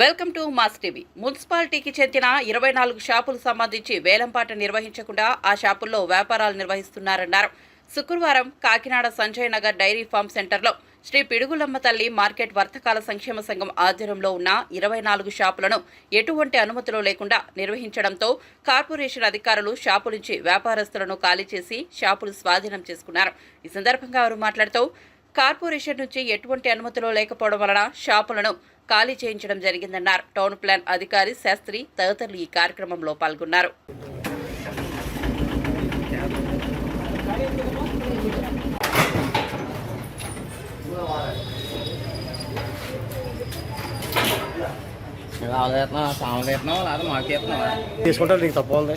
Welcome to mass TV. మున్సిపాలిటీకి చెందిన ఇరవై నాలుగు షాపులు సంబంధించి వేలంపాట నిర్వహించకుండా ఆ షాపుల్లో వ్యాపారాలు నిర్వహిస్తున్నారన్నారు. శుక్రవారం కాకినాడ సంజయ్ నగర్ డైరీ ఫార్మ్ సెంటర్లో శ్రీ పిడుగులమ్మ తల్లి మార్కెట్ వర్తకాల సంక్షేమ సంఘం ఆధ్వర్యంలో ఉన్న ఇరవై నాలుగు షాపులను ఎటువంటి అనుమతులు లేకుండా నిర్వహించడంతో కార్పొరేషన్ అధికారులు షాపు నుంచి వ్యాపారస్తులను ఖాళీ చేసి షాపులు స్వాధీనం చేసుకున్నారు. ఈ సందర్భంగా వారు మాట్లాడుతూ కార్పొరేషన్ నుంచి ఎటువంటి అనుమతులు లేకపోవడం వలన షాపులను ఖాళీ చేయించడం జరిగిందన్నారు. టౌన్ ప్లాన్ అధికారి శాస్త్రి తదితరులు ఈ కార్యక్రమంలో పాల్గొన్నారు. తీసుకుంటారు నీకు తప్పు ఉంది.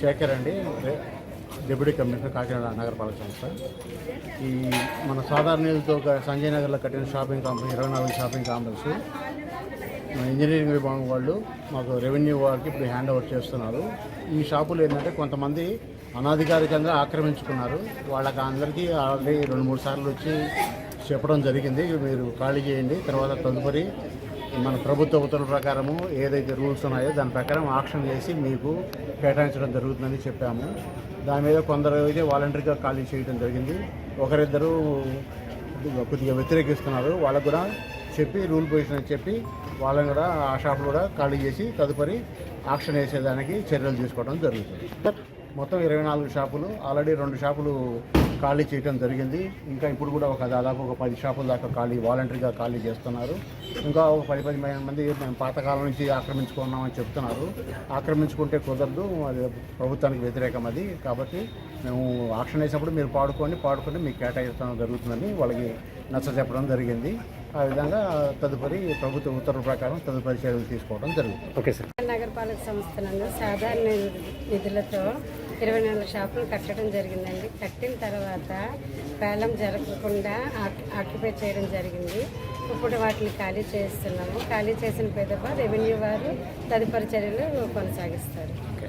శేఖర్ అండి డిప్యూటీ కమిషనర్ కాకినాడ నగరపాలక సంస్థ. ఈ మన సాధారణ నిధులతో ఒక సంజయ్ నగర్లో కట్టిన షాపింగ్ కాంప్లెక్స్ ఇరవై నాలుగు షాపింగ్ కాంప్లెక్స్. మన ఇంజనీరింగ్ విభాగం వాళ్ళు మాకు రెవెన్యూ వారికి ఇప్పుడు హ్యాండ్ ఓవర్ చేస్తున్నారు. ఈ షాపులు ఏంటంటే కొంతమంది అనాధికారికంగా ఆక్రమించుకున్నారు. వాళ్ళకి అందరికీ ఆల్రెడీ రెండు మూడు సార్లు వచ్చి చెప్పడం జరిగింది. మీరు ఖాళీ చేయండి తర్వాత తదుపరి మన ప్రభుత్వ ఉత్తర్వుల ప్రకారము ఏదైతే రూల్స్ ఉన్నాయో దాని ప్రకారం ఆక్షన్ చేసి మీకు కేటాయించడం జరుగుతుందని చెప్పాము. దాని మీద కొందరు అయితే వాలంటరీగా ఖాళీ చేయడం జరిగింది. ఒకరిద్దరు కొద్దిగా వ్యతిరేకిస్తున్నారు. వాళ్ళకు కూడా చెప్పి రూల్ పొజిషన్ అని చెప్పి వాళ్ళని కూడా ఆ షాపులు కూడా ఖాళీ చేసి తదుపరి ఆక్షన్ వేసేదానికి చర్యలు తీసుకోవడం జరుగుతుంది. మొత్తం ఇరవై నాలుగు షాపులు ఆల్రెడీ రెండు షాపులు ఖాళీ చేయడం జరిగింది. ఇంకా ఇప్పుడు కూడా ఒక దాదాపు ఒక పది షాపుల దాకా ఖాళీ వాలంటరీగా ఖాళీ చేస్తున్నారు. ఇంకా ఒక పది పది మంది మేము పాతకాలం నుంచి ఆక్రమించుకున్నామని చెప్తున్నారు. ఆక్రమించుకుంటే కుదరదు అది ప్రభుత్వానికి వ్యతిరేకం అది. కాబట్టి మేము ఆక్షన్ వేసినప్పుడు మీరు పాడుకోండి పాడుకొని మీకు కేటాయిస్తాం జరుగుతుందని వాళ్ళకి నచ్చ చెప్పడం జరిగింది. ఆ విధంగా తదుపరి ప్రభుత్వ ఉత్తర్వుల ప్రకారం తదుపరి చర్యలు తీసుకోవడం జరుగుతుంది ఓకే సార్. నగరపాలక సంస్థ నందు సాధారణ నిధులతో ఇరవై నాలుగు షాపులు కట్టడం జరిగిందండి. కట్టిన తర్వాత వేలం జరగకుండా ఆక్- ఆక్యుపై చేయడం జరిగింది. ఇప్పుడు వాటిని ఖాళీ చేస్తున్నాము. ఖాళీ చేసిన పెద్దప రెవెన్యూ వారు తదుపరి చర్యలు కొనసాగిస్తారు.